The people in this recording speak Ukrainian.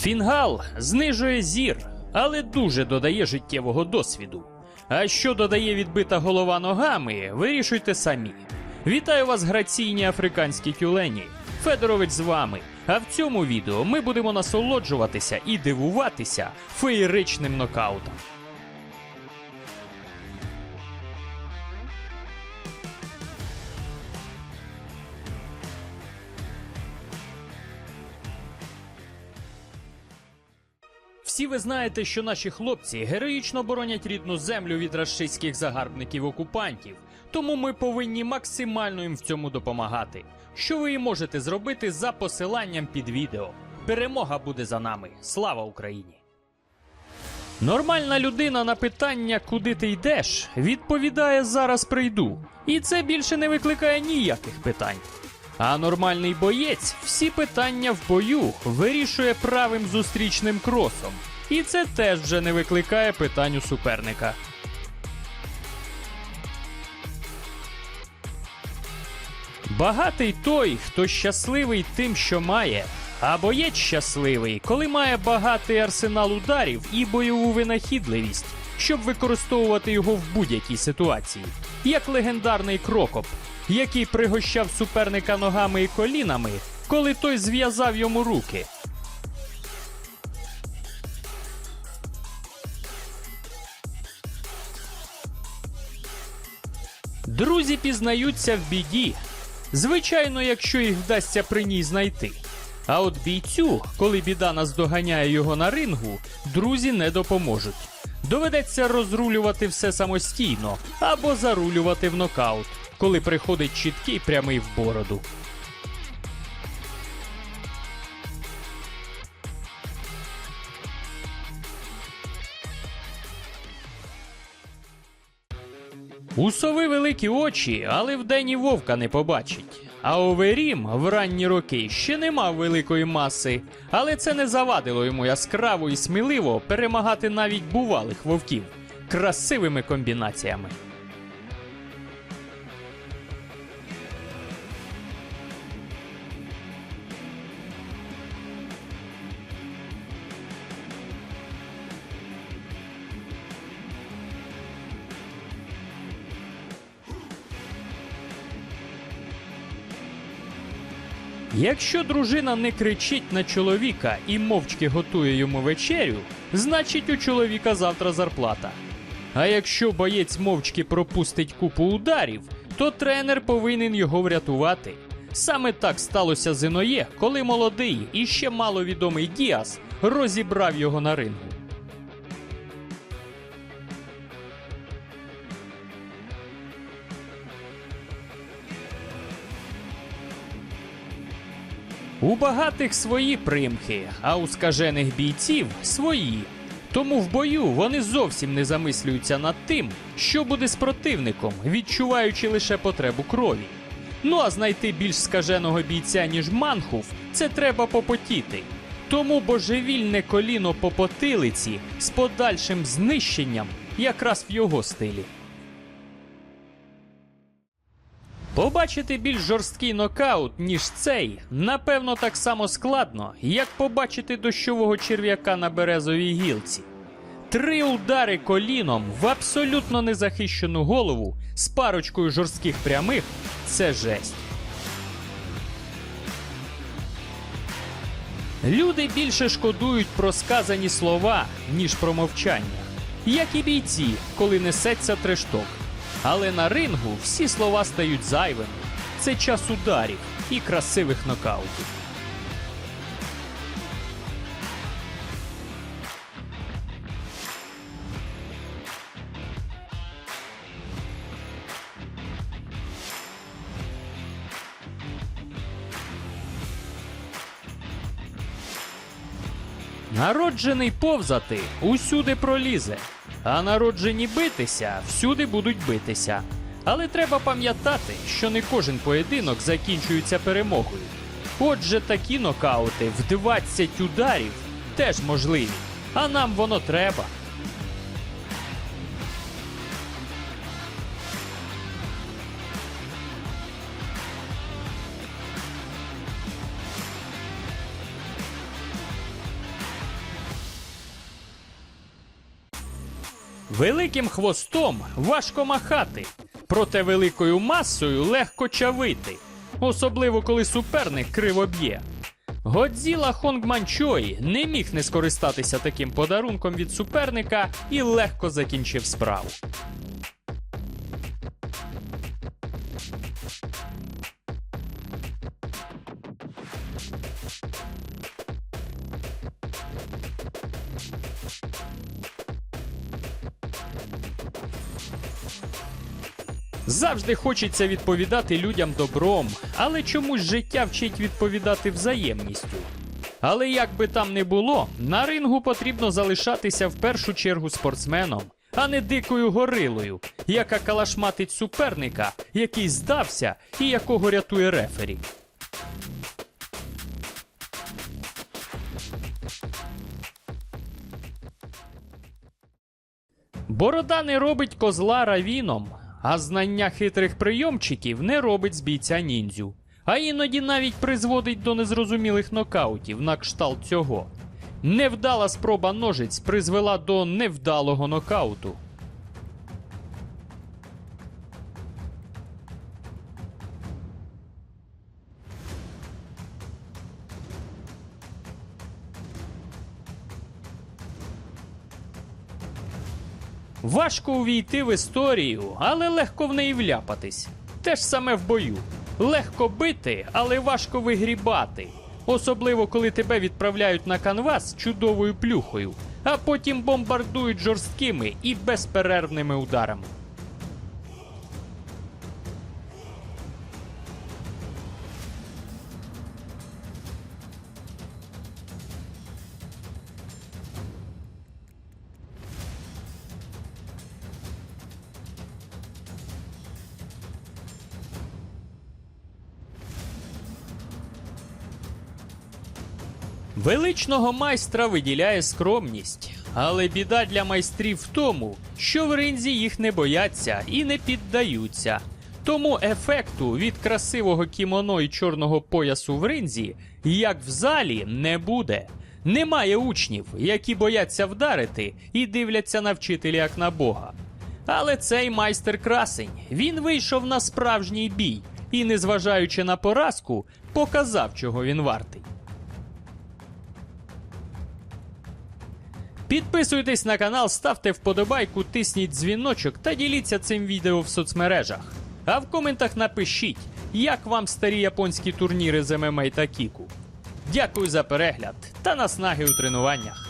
Фінгал знижує зір, але дуже додає життєвого досвіду. А що додає відбита голова ногами, вирішуйте самі. Вітаю вас, граційні африканські тюлені. Федорович з вами. А в цьому відео ми будемо насолоджуватися і дивуватися феєричним нокаутом. Всі ви знаєте, що наші хлопці героїчно боронять рідну землю від рашистських загарбників-окупантів, тому ми повинні максимально їм в цьому допомагати. Що ви і можете зробити за посиланням під відео. Перемога буде за нами. Слава Україні! Нормальна людина на питання, куди ти йдеш, відповідає зараз прийду. І це більше не викликає ніяких питань. А нормальний боєць всі питання в бою вирішує правим зустрічним кросом. І це теж вже не викликає питань у суперника. Багатий той, хто щасливий тим, що має, а боєць щасливий, коли має багатий арсенал ударів і бойову винахідливість, щоб використовувати його в будь-якій ситуації, як легендарний крокоп, який пригощав суперника ногами і колінами, коли той зв'язав йому руки. Друзі пізнаються в біді. Звичайно, якщо їх вдасться при ній знайти. А от бійцю, коли біда наздоганяє його на рингу, друзі не допоможуть. Доведеться розрулювати все самостійно або зарулювати в нокаут, коли приходить чіткий прямий в бороду. У сови великі очі, але вдень і вовка не побачить. А Оверім в ранні роки ще не мав великої маси, але це не завадило йому яскраво і сміливо перемагати навіть бувалих вовків красивими комбінаціями. Якщо дружина не кричить на чоловіка і мовчки готує йому вечерю, значить у чоловіка завтра зарплата. А якщо боєць мовчки пропустить купу ударів, то тренер повинен його врятувати. Саме так сталося з Іноє, коли молодий і ще маловідомий Діас розібрав його на рингу. У багатих свої примхи, а у скажених бійців свої. Тому в бою вони зовсім не замислюються над тим, що буде з противником, відчуваючи лише потребу крові. Ну а знайти більш скаженого бійця, ніж Манхув, це треба попотіти. Тому божевільне коліно по потилиці з подальшим знищенням якраз в його стилі. Побачити більш жорсткий нокаут, ніж цей, напевно, так само складно, як побачити дощового черв'яка на березовій гілці. Три удари коліном в абсолютно незахищену голову з парочкою жорстких прямих це жесть. Люди більше шкодують про сказані слова, ніж про мовчання, як і бійці, коли несеться трешток. Але на рингу всі слова стають зайвими. Це час ударів і красивих нокаутів. Народжений повзати усюди пролізе, а народжені битися всюди будуть битися. Але треба пам'ятати, що не кожен поєдинок закінчується перемогою. Отже, такі нокаути в 20 ударів теж можливі, а нам воно треба. Великим хвостом важко махати, проте великою масою легко чавити, особливо коли суперник криво б'є. Годзіла Хонгманчой не міг не скористатися таким подарунком від суперника і легко закінчив справу. Завжди хочеться відповідати людям добром, але чомусь життя вчить відповідати взаємністю. Але як би там не було, на рингу потрібно залишатися в першу чергу спортсменом, а не дикою горилою, яка калашматить суперника, який здався і якого рятує рефері. Борода не робить козла равіном, а знання хитрих прийомчиків не робить з бійця ніндзю. А іноді навіть призводить до незрозумілих нокаутів на кшталт цього. Невдала спроба ножиць призвела до невдалого нокауту. Важко увійти в історію, але легко в неї вляпатись. Те ж саме в бою. Легко бити, але важко вигрібати. Особливо, коли тебе відправляють на канвас чудовою плюхою, а потім бомбардують жорсткими і безперервними ударами. Величного майстра виділяє скромність, але біда для майстрів в тому, що в ринзі їх не бояться і не піддаються. Тому ефекту від красивого кімоно і чорного поясу в ринзі, як в залі, не буде. Немає учнів, які бояться вдарити і дивляться на вчителя як на Бога. Але цей майстер красень, він вийшов на справжній бій і, незважаючи на поразку, показав, чого він вартий. Підписуйтесь на канал, ставте вподобайку, тисніть дзвіночок та діліться цим відео в соцмережах. А в коментах напишіть, як вам старі японські турніри з ММА та Кіку. Дякую за перегляд та наснаги у тренуваннях.